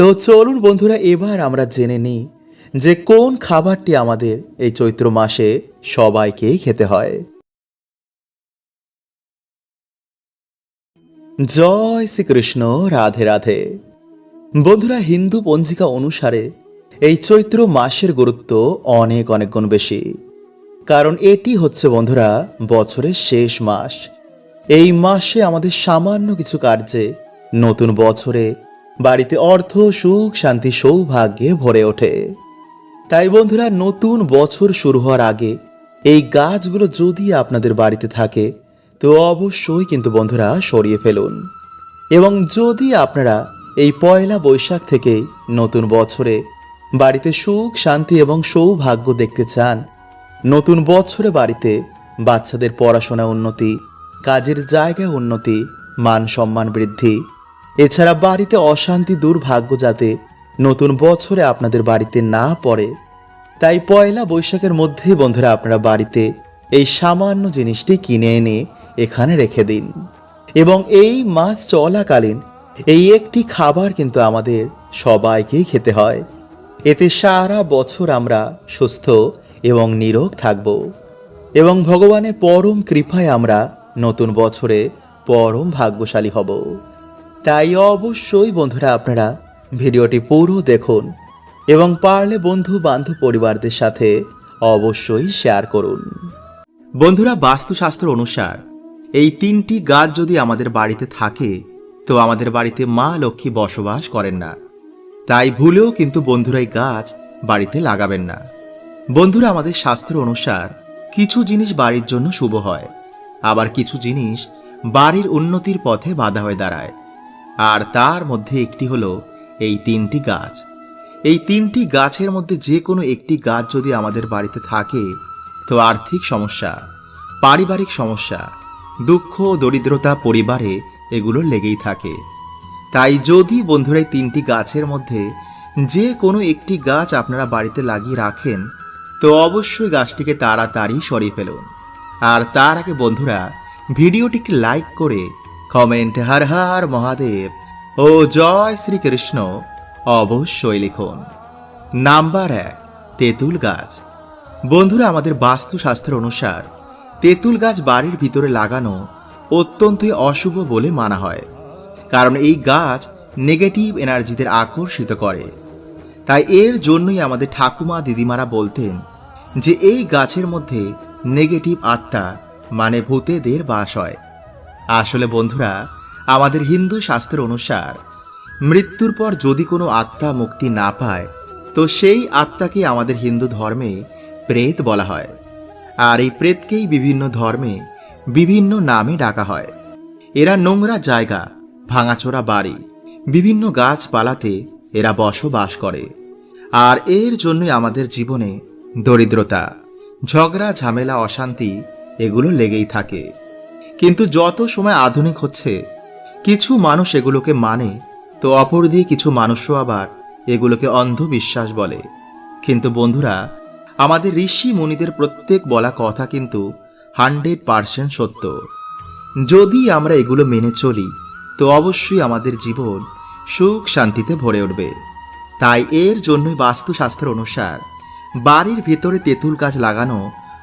তো চলুন বন্ধুরা, এবার আমরা জেনে নিই যে কোন খাবারটি আমাদের এই চৈত্র মাসে সবাইকেই খেতে হয়। জয় শ্রীকৃষ্ণ, রাধে রাধে। বন্ধুরা, হিন্দু পঞ্জিকা অনুসারে এই চৈত্র মাসের গুরুত্ব অনেক অনেক গুণ বেশি। কারণ এটি হচ্ছে বন্ধুরা, বছরের শেষ মাস। এই মাসে আমাদের সামান্য কিছু কার্যে নতুন বছরে বাড়িতে অর্থ, সুখ, শান্তি, সৌভাগ্যে ভরে ওঠে। তাই বন্ধুরা, নতুন বছর শুরু হওয়ার আগে এই গাছগুলো যদি আপনাদের বাড়িতে থাকে, তো অবশ্যই কিন্তু বন্ধুরা সরিয়ে ফেলুন। এবং যদি আপনারা এই পয়লা বৈশাখ থেকেই নতুন বছরে বাড়িতে সুখ, শান্তি এবং সৌভাগ্য দেখতে চান, নতুন বছরে বাড়িতে বাচ্চাদের পড়াশোনা উন্নতি, কাজের জায়গায় উন্নতি, মান সম্মান বৃদ্ধি এছাড়া বাড়িতে অশান্তি দুর্ভাগ্য যাতে নতুন বছরে আপনাদের বাড়িতে না পড়ে। তাই পয়লা বৈশাখের মধ্যেই বন্ধুরা আপনারা বাড়িতে এই সামান্য জিনিসটি কিনে এনে এখানে রেখে দিন। এবং এই মাস চলাকালীন এই একটি খাবার কিন্তু আমাদের সবাইকেই খেতে হয়। এতে সারা বছর আমরা সুস্থ এবং নিরোগ থাকব। এবং ভগবানের পরম কৃপায় আমরা নতুন বছরে পরম ভাগ্যশালী হব। তাই অবশ্যই বন্ধুরা আপনারা ভিডিওটি পুরো দেখুন এবং পারলে বন্ধু বান্ধব পরিবারদের সাথে অবশ্যই শেয়ার করুন। বন্ধুরা, বাস্তুশাস্ত্র অনুসার এই তিনটি গাছ যদি আমাদের বাড়িতে থাকে, তো আমাদের বাড়িতে মা লক্ষ্মী বসবাস করেন না। তাই ভুলেও কিন্তু বন্ধুরা এই গাছ বাড়িতে লাগাবেন না। বন্ধুরা, আমাদের শাস্ত্র অনুসার কিছু জিনিস বাড়ির জন্য শুভ হয়, আবার কিছু জিনিস বাড়ির উন্নতির পথে বাধা হয়ে দাঁড়ায়। আর তার মধ্যে একটি হলো এই তিনটি গাছ। এই তিনটি গাছের মধ্যে যে কোনো একটি গাছ যদি আমাদের বাড়িতে থাকে, তো আর্থিক সমস্যা, পারিবারিক সমস্যা, দুঃখ, দরিদ্রতা পরিবারে এগুলো লেগেই থাকে। তাই যদি বন্ধুরা তিনটি গাছের মধ্যে যে কোনো একটি গাছ আপনারা বাড়িতে লাগিয়ে রাখেন, তো অবশ্যই গাছটিকে তাড়াতাড়ি সরিয়ে ফেলুন। আর তার আগে বন্ধুরা, ভিডিওটিকে লাইক করে কমেন্ট হর হর মহাদেব ও জয় শ্রীকৃষ্ণ অবশ্যই লিখুন। নাম্বার এক, তেঁতুল গাছ। বন্ধুরা, আমাদের বাস্তুশাস্ত্র অনুসার তেঁতুল গাছ বাড়ির ভিতরে লাগানো অত্যন্তই অশুভ বলে মানা হয়। কারণ এই গাছ নেগেটিভ এনার্জিদের আকর্ষিত করে। তাই এর জন্যই আমাদের ঠাকুমা দিদিমারা বলতেন যে, এই গাছের মধ্যে নেগেটিভ আত্মা মানে ভূতেদের বাস হয়। আসলে বন্ধুরা, আমাদের হিন্দু শাস্ত্র অনুসার, মৃত্যুর পর যদি কোনো আত্মা মুক্তি না পায়, তো সেই আত্মাকে আমাদের হিন্দু ধর্মে প্রেত বলা হয়। আর এই প্রেতকেই বিভিন্ন ধর্মে, বিভিন্ন নামে ডাকা হয়। এরা নোংরা জায়গা, ভাঙাচোরা বাড়ি, বিভিন্ন গাছপালাতে এরা বসবাস করে। আর এর জন্যই আমাদের জীবনে দরিদ্রতা, ঝগড়া, ঝামেলা, অশান্তি এগুলো লেগেই থাকে। কিন্তু যত সময় আধুনিক হচ্ছে, কিছু মানুষ এগুলোকে মানে তো অপর দিয়ে কিছু মানুষও আবার এগুলোকে অন্ধবিশ্বাস বলে। কিন্তু বন্ধুরা, আমাদের ঋষি মুনিদের প্রত্যেক বলা কথা কিন্তু হান্ড্রেড পার্সেন্ট সত্য। যদি আমরা এগুলো মেনে চলি, তো অবশ্যই আমাদের জীবন সুখ শান্তিতে ভরে উঠবে। তাই এর জন্যই বাস্তুশাস্ত্র অনুসার, বাড়ির ভিতরে তেঁতুল গাছ লাগানো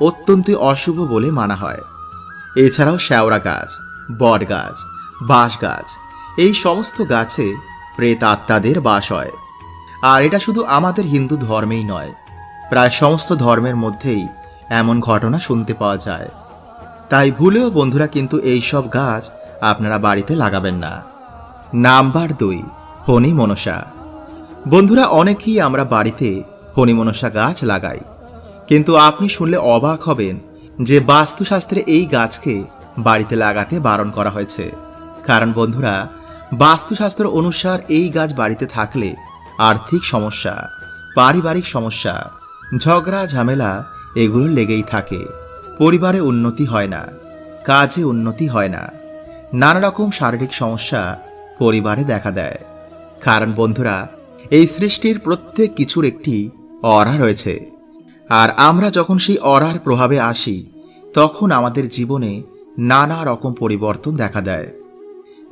অত্যন্ত অশুভ বলে মানা হয়। এছাড়াও শ্যাওড়া গাছ, বট গাছ, বাঁশ গাছ, এই সমস্ত গাছে প্রেত আত্মাদের বাস হয়। আর এটা শুধু আমাদের হিন্দু ধর্মেই নয়, প্রায় সমস্ত ধর্মের মধ্যেই এমন ঘটনা শুনতে পাওয়া যায়। তাই ভুলেও বন্ধুরা কিন্তু এই সব গাছ আপনারা বাড়িতে লাগাবেন না। নাম্বার দুই ফণি মনসা বন্ধুরা অনেকেই আমরা বাড়িতে ফণি মনসা গাছ লাগাই, কিন্তু আপনি শুনলে অবাক হবেন যে বাস্তুশাস্ত্রে এই গাছকে বাড়িতে লাগাতে বারণ করা হয়েছে। কারণ বন্ধুরা, বাস্তুশাস্ত্র অনুসার এই গাছ বাড়িতে থাকলে আর্থিক সমস্যা, পারিবারিক সমস্যা, ঝগড়া, ঝামেলা এগুলো লেগেই থাকে। পরিবারে উন্নতি হয় না, কাজে উন্নতি হয় না। নানা রকম শারীরিক সমস্যা পরিবারে দেখা দেয়। কারণ বন্ধুরা, এই সৃষ্টির প্রত্যেক কিছুর একটি অরা রয়েছে। আর আমরা যখন সেই অরার প্রভাবে আসি, তখন আমাদের জীবনে নানা রকম পরিবর্তন দেখা দেয়।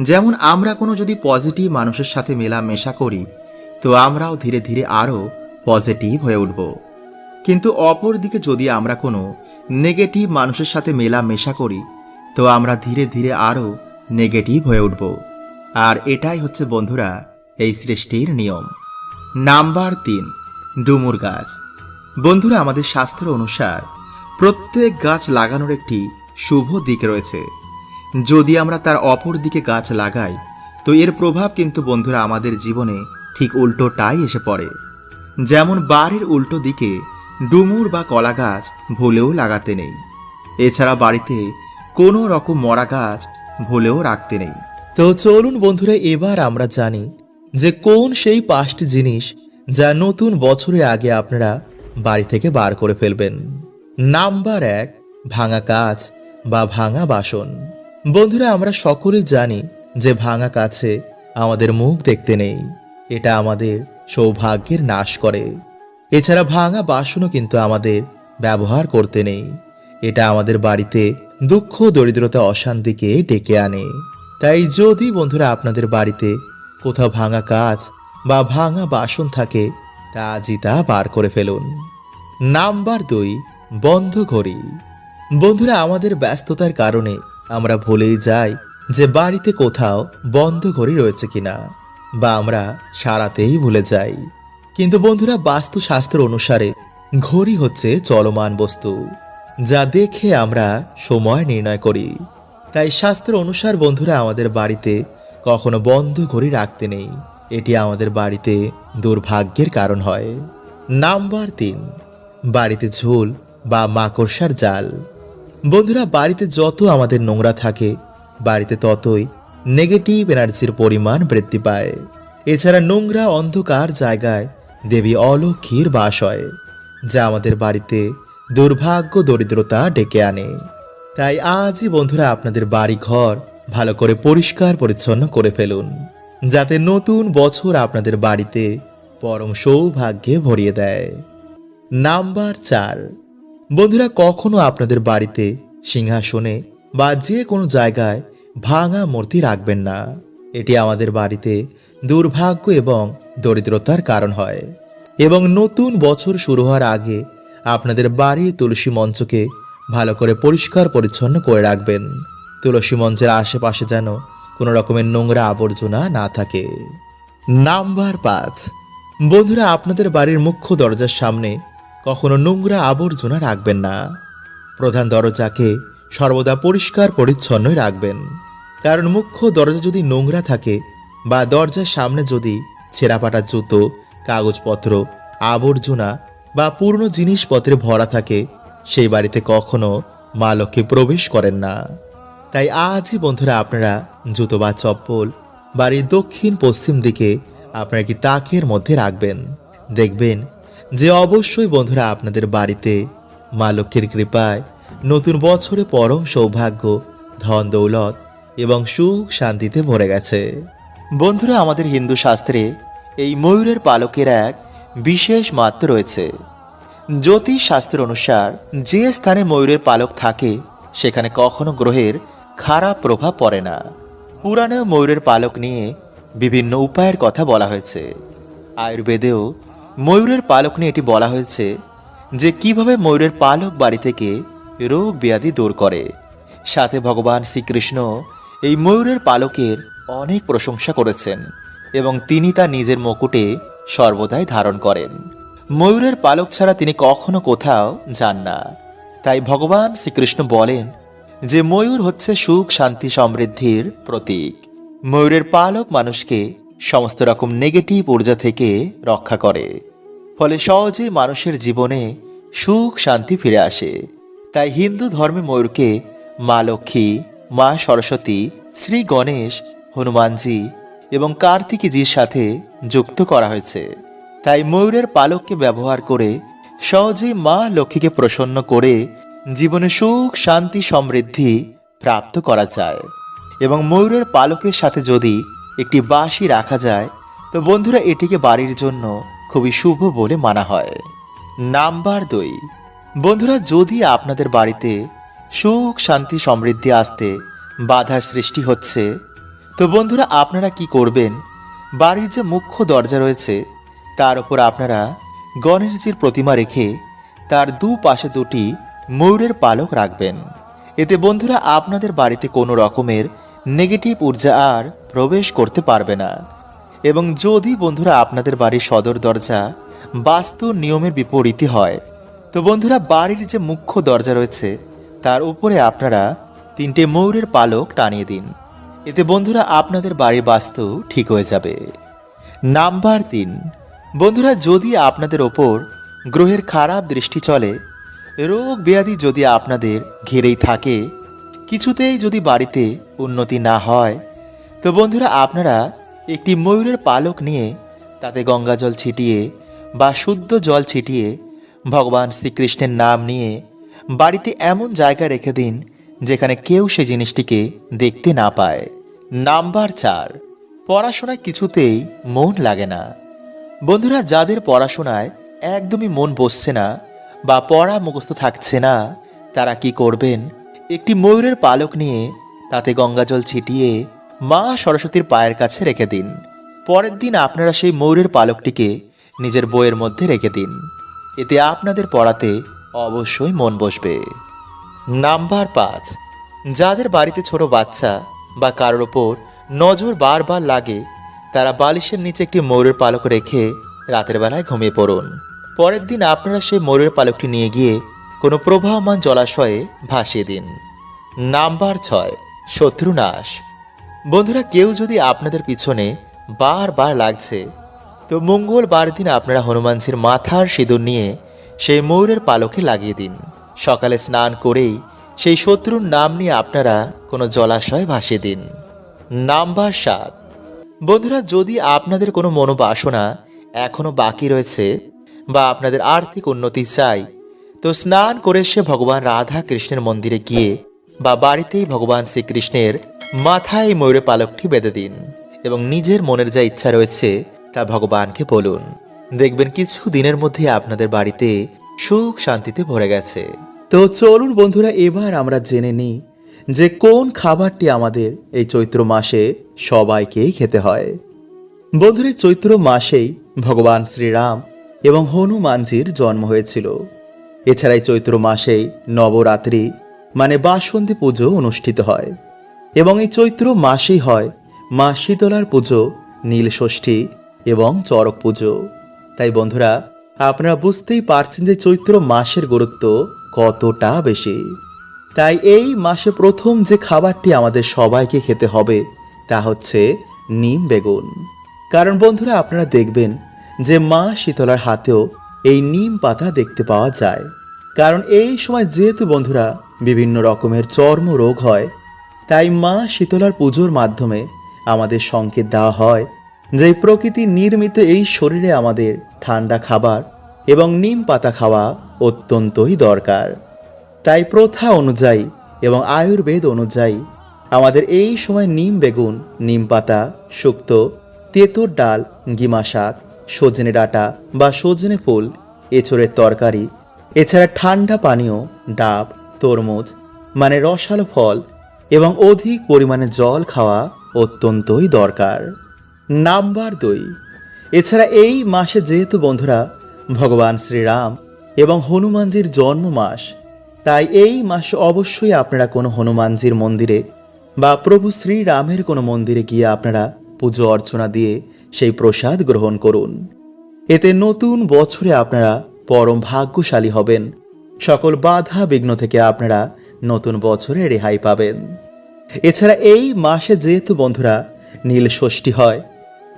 যেমন আমরা কোনো যদি পজিটিভ মানুষের সাথে মেলামেশা করি, তো আমরাও ধীরে ধীরে আরও পজিটিভ হয়ে উঠব। কিন্তু অপর দিকে যদি আমরা কোনো নেগেটিভ মানুষের সাথে মেলামেশা করি, তো আমরা ধীরে ধীরে আরও নেগেটিভ হয়ে উঠব। আর এটাই হচ্ছে বন্ধুরা, এই সৃষ্টির নিয়ম। নাম্বার তিন, ডুমুর গাছ। বন্ধুরা, আমাদের শাস্ত্র অনুসার প্রত্যেক গাছ লাগানোর একটি শুভ দিক রয়েছে। যদি আমরা তার অপর দিকে গাছ লাগাই, তো এর প্রভাব কিন্তু বন্ধুরা আমাদের জীবনে ঠিক উল্টোটাই এসে পড়ে। যেমন বাড়ির উল্টো দিকে ডুমুর বা কলা গাছ ভুলেও লাগাতে নেই। এছাড়া বাড়িতে কোনো রকম মরা গাছ ভুলেও রাখতে নেই। তো চলুন বন্ধুরা, এবার আমরা জানি যে কোন সেই পাঁচটি জিনিস যা নতুন বছরের আগে আপনারা বাড়ি থেকে বার করে ফেলবেন। নাম্বার এক, ভাঙা কাজ বা ভাঙা বাসন। বন্ধুরা, আমরা সকলেই জানি যে ভাঙা কাছে আমাদের মুখ দেখতে নেই। এটা আমাদের সৌভাগ্যের নাশ করে। এছাড়া ভাঙা বাসনও কিন্তু আমাদের ব্যবহার করতে নেই। এটা আমাদের বাড়িতে দুঃখ, দরিদ্রতা, অশান্তিকে ডেকে আনে। তাই যদি বন্ধুরা, আপনাদের বাড়িতে কোথাও ভাঙা কাজ বা ভাঙা বাসন থাকে তা আজই তা বার করে ফেলুন। নাম্বার দুই, বন্ধ ঘড়ি। বন্ধুরা, আমাদের ব্যস্ততার কারণে আমরা ভুলেই যাই যে বাড়িতে কোথাও বন্ধ ঘড়ি রয়েছে কিনা বা আমরা সারাতেই ভুলে যাই। কিন্তু বন্ধুরা, বাস্তুশাস্ত্র অনুসারে ঘড়ি হচ্ছে চলমান বস্তু, যা দেখে আমরা সময় নির্ণয় করি। তাই শাস্ত্র অনুসার বন্ধুরা, আমাদের বাড়িতে কখনো বন্ধ ঘড়ি রাখতে নেই। এটি আমাদের বাড়িতে দুর্ভাগ্যের কারণ হয়। নাম্বার তিন, বাড়িতে ঝোল বা মাকড়সার জাল। বন্ধুরা, বাড়িতে যত আমাদের নোংরা থাকে, বাড়িতে ততই নেগেটিভ এনার্জির পরিমাণ বৃদ্ধি পায়। এছাড়া নোংরা অন্ধকার জায়গায় দেবী অলক্ষীর বাস হয়, যা আমাদের বাড়িতে দুর্ভাগ্য, দরিদ্রতা ডেকে আনে। তাই আজই বন্ধুরা, আপনাদের বাড়ি ঘর ভালো করে পরিষ্কার পরিচ্ছন্ন করে ফেলুন। যাতে নতুন বছর আপনাদের বাড়িতে পরম সৌভাগ্যে ভরিয়ে দেয়। নাম্বার চার। বন্ধুরা, কখনো আপনাদের বাড়িতে সিংহাসনে বা যে কোনো জায়গায় ভাঙা মূর্তি রাখবেন না। এটি আমাদের বাড়িতে দুর্ভাগ্য এবং দরিদ্রতার কারণ হয়। এবং নতুন বছর শুরু হওয়ার আগে আপনাদের বাড়ির তুলসী মঞ্চকে ভালো করে পরিষ্কার পরিচ্ছন্ন করে রাখবেন। তুলসী মঞ্চের আশেপাশে যেন কোনো রকমের নোংরা আবর্জনা না থাকে। নাম্বার পাঁচ। বন্ধুরা, আপনাদের বাড়ির মুখ্য দরজার সামনে কখনো নোংরা আবর্জনা রাখবেন না। প্রধান দরজাকে সর্বদা পরিষ্কার পরিচ্ছন্নই রাখবেন। কারণ মুখ্য দরজা যদি নোংরা থাকে বা দরজার সামনে যদি ছেঁড়াপাটা জুতো, কাগজপত্র, আবর্জনা বা পুরনো জিনিসপত্রে ভরা থাকে, সেই বাড়িতে কখনো মা লক্ষ্মী প্রবেশ করেন না। তাই আজই, বন্ধুরা, আপনারা জুতো বা চপ্পল বাড়ির দক্ষিণ পশ্চিম দিকে আপনারা কি তাকের মধ্যে রাখবেন? দেখবেন যে অবশ্যই, বন্ধুরা, আপনাদের বাড়িতে মা লক্ষ্মীর কৃপায় নতুন বছরে পরম সৌভাগ্য, ধন দৌলত এবং সুখ শান্তিতে ভরে গেছে। বন্ধুরা, আমাদের হিন্দু শাস্ত্রে এই ময়ূরের পালকের এক বিশেষ মাত্র রয়েছে। জ্যোতিষ শাস্ত্র অনুসার যে স্থানে ময়ূরের পালক থাকে, সেখানে কখনো গ্রহের খারাপ প্রভাব পড়ে না। পুরাণেও ময়ূরের পালক নিয়ে বিভিন্ন উপায়ের কথা বলা হয়েছে। আয়ুর্বেদেও ময়ূরের পালক নিয়ে এটি বলা হয়েছে যে কীভাবে ময়ূরের পালক বাড়ি থেকে রোগ ব্যাধি দূর করে। সাথে ভগবান শ্রীকৃষ্ণ এই ময়ূরের পালকের অনেক প্রশংসা করেছেন এবং তিনি তা নিজের মুকুটে সর্বদাই ধারণ করেন। ময়ূরের পালক ছাড়া তিনি কখনো কোথাও যান না। তাই ভগবান শ্রীকৃষ্ণ বলেন যে ময়ূর হচ্ছে সুখ, শান্তি, সমৃদ্ধির প্রতীক। ময়ূরের পালক মানুষকে সমস্ত রকম নেগেটিভ ঊর্জা থেকে রক্ষা করে। ফলে সহজেই মানুষের জীবনে সুখ, শান্তি ফিরে আসে। তাই হিন্দু ধর্মে ময়ূরকে মা লক্ষ্মী, মা সরস্বতী, শ্রী গণেশ, হনুমানজি এবং কার্তিকীজির সাথে যুক্ত করা হয়েছে। তাই ময়ূরের পালককে ব্যবহার করে সহজেই মা লক্ষ্মীকে প্রসন্ন করে জীবনে সুখ, শান্তি, সমৃদ্ধি প্রাপ্ত করা যায়। এবং ময়ূরের পালকের সাথে যদি একটি বাঁশি রাখা যায়, তো বন্ধুরা এটিকে বাড়ির জন্য খুবই শুভ বলে মানা হয়। নাম্বার দুই। বন্ধুরা, যদি আপনাদের বাড়িতে সুখ, শান্তি, সমৃদ্ধি আসতে বাধার সৃষ্টি হচ্ছে, তো বন্ধুরা আপনারা কি করবেন? বাড়ির যে মুখ্য দরজা রয়েছে, তার উপর আপনারা গণেশজির প্রতিমা রেখে তার দু পাশে দুটি ময়ূরের পালক রাখবেন। এতে বন্ধুরা আপনাদের বাড়িতে কোনো রকমের নেগেটিভ ঊর্জা আর প্রবেশ করতে পারবে না। এবং যদি বন্ধুরা আপনাদের বাড়ির সদর দরজা বাস্তু নিয়মের বিপরীতই হয়, তো বন্ধুরা বাড়ির যে মুখ্য দরজা রয়েছে, তার উপরে আপনারা তিনটে ময়ূরের পালক টানিয়ে দিন। এতে বন্ধুরা আপনাদের বাড়ির বাস্তু ঠিক হয়ে যাবে। নাম্বার তিন, বন্ধুরা যদি আপনাদের ওপর গ্রহের খারাপ দৃষ্টি চলে রোগ ব্যাধি যদি আপনাদের ঘিরেই থাকে, কিছুতেই যদি বাড়িতে উন্নতি না হয়, তো বন্ধুরা আপনারা একটি ময়ূরের পালক নিয়ে তাতে গঙ্গা জল ছিটিয়ে বা শুদ্ধ জল ছিটিয়ে ভগবান শ্রীকৃষ্ণের নাম নিয়ে বাড়িতে এমন জায়গা রেখে দিন যেখানে কেউ সে জিনিসটিকে দেখতে না পায়। নাম্বার চার, পড়াশোনায় কিছুতেই মন লাগে না। বন্ধুরা, যাদের পড়াশোনায় একদমই মন বসছে না বা পড়া মুখস্থ থাকছে না, তারা কি করবেন? একটি ময়ূরের পালক নিয়ে তাতে গঙ্গাজল ছিটিয়ে মা সরস্বতীর পায়ের কাছে রেখে দিন। পরের দিন আপনারা সেই ময়ূরের পালকটিকে নিজের বইয়ের মধ্যে রেখে দিন। এতে আপনাদের পড়াতে অবশ্যই মন বসবে। নাম্বার পাঁচ। যাদের বাড়িতে ছোট বাচ্চা বা কারোর ওপর নজর বারবার লাগে, তারা বালিশের নিচে একটি ময়ূরের পালক রেখে রাতের বেলায় ঘুমিয়ে পড়ুন। পরের দিন আপনারা সেই ময়ূরের পালকটি নিয়ে গিয়ে কোনো প্রবাহমান জলাশয়ে ভাসিয়ে দিন। নাম্বার ছয় শত্রু নাশ বন্ধুরা, কেউ যদি আপনাদের পিছনে বারবার লাগছে, তো মঙ্গলবার দিন আপনারা হনুমানজির মাথার সিঁদুর নিয়ে সেই ময়ূরের পালকে লাগিয়ে দিন। সকালে স্নান করেই সেই শত্রুর নাম নিয়ে আপনারা কোনো জলাশয় ভাসিয়ে দিন। নাম্বার সাত, বন্ধুরা, যদি আপনাদের কোনো মনোবাসনা এখনও বাকি রয়েছে বা আপনাদের আর্থিক উন্নতি চাই। তো স্নান করে সে ভগবান রাধা কৃষ্ণের মন্দিরে গিয়ে বা বাড়িতেই ভগবান শ্রীকৃষ্ণের মাথায় এই ময়ূরের পালকটি বেঁধে দিন এবং নিজের মনের যা ইচ্ছা রয়েছে তা ভগবানকে বলুন। দেখবেন কিছু দিনের মধ্যে আপনাদের বাড়িতে সুখ শান্তিতে ভরে গেছে। তো চলুন বন্ধুরা, এবার আমরা জেনে নিই যে কোন খাবারটি আমাদের এই চৈত্র মাসে সবাইকেই খেতে হয়। বন্ধুরা চৈত্র মাসেই ভগবান শ্রীরাম এবং হনুমানজির জন্ম হয়েছিল। এছাড়া এই চৈত্র মাসেই নবরাত্রি মানে বাসন্তী পুজো অনুষ্ঠিত হয় এবং এই চৈত্র মাসেই হয় মা শীতলার পুজো নীল ষষ্ঠী এবং চরক পুজো। তাই বন্ধুরা, আপনারা বুঝতেই পারছেন যে চৈত্র মাসের গুরুত্ব কতটা বেশি। তাই এই মাসে প্রথম যে খাবারটি আমাদের সবাইকে খেতে হবে, তা হচ্ছে নিম বেগুন। কারণ বন্ধুরা, আপনারা দেখবেন যে মা শীতলার হাতেও এই নিম পাতা দেখতে পাওয়া যায়। কারণ এই সময় যেহেতু বন্ধুরা বিভিন্ন রকমের চর্ম রোগ হয়, তাই মা শীতলার পুজোর মাধ্যমে আমাদের সংকেত দেওয়া হয় যে প্রকৃতি নির্মিত এই শরীরে আমাদের ঠান্ডা খাবার এবং নিম পাতা খাওয়া অত্যন্তই দরকার। তাই প্রথা অনুযায়ী এবং আয়ুর্বেদ অনুযায়ী আমাদের এই সময় নিম বেগুন, নিম পাতা, শুক্ত, তেঁতোর ডাল, গিমা শাক সজনে ডাঁটা বা সজনে ফুল, এঁচড়ের তরকারি, এছাড়া ঠান্ডা পানীয়, ডাব, তরমুজ মানে রসালো ফল এবং অধিক পরিমাণে জল খাওয়া অত্যন্তই দরকার। নাম্বার দুই, এছাড়া এই মাসে যেহেতু বন্ধুরা ভগবান শ্রীরাম এবং হনুমানজির জন্ম মাস তাই এই মাসে অবশ্যই আপনারা কোনো হনুমানজির মন্দিরে বা প্রভু শ্রীরামের কোনো মন্দিরে গিয়ে আপনারা পুজো অর্চনা দিয়ে সেই প্রসাদ গ্রহণ করুন। এতে নতুন বছরে আপনারা পরম ভাগ্যশালী হবেন। সকল বাধা বিঘ্ন থেকে আপনারা নতুন বছরে রেহাই পাবেন। এছাড়া এই মাসে যেহেতু বন্ধুরা নীল ষষ্ঠী হয়,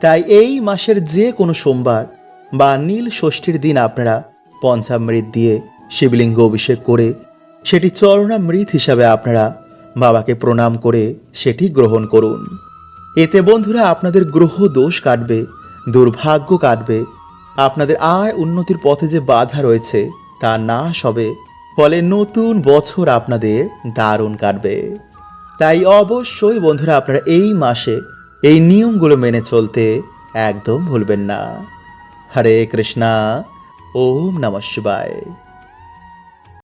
তাই এই মাসের যে কোনো সোমবার বা নীল ষষ্ঠীর দিন আপনারা পঞ্চামৃত দিয়ে শিবলিঙ্গ অভিষেক করে সেটি চরণামৃত হিসাবে আপনারা বাবাকে প্রণাম করে সেটি গ্রহণ করুন। এতে বন্ধুরা আপনাদের গ্রহ দোষ কাটবে, দুর্ভাগ্য কাটবে, আপনাদের আয় উন্নতির পথে যে বাধা রয়েছে তা নাশ হবে, ফলে নতুন বছর আপনাদের দারুণ কাটবে। তাই অবশ্যই বন্ধুরা আপনারা এই মাসে এই নিয়মগুলো মেনে চলতে একদম ভুলবেন না। হরে কৃষ্ণা, ওম নমঃ শিবায়।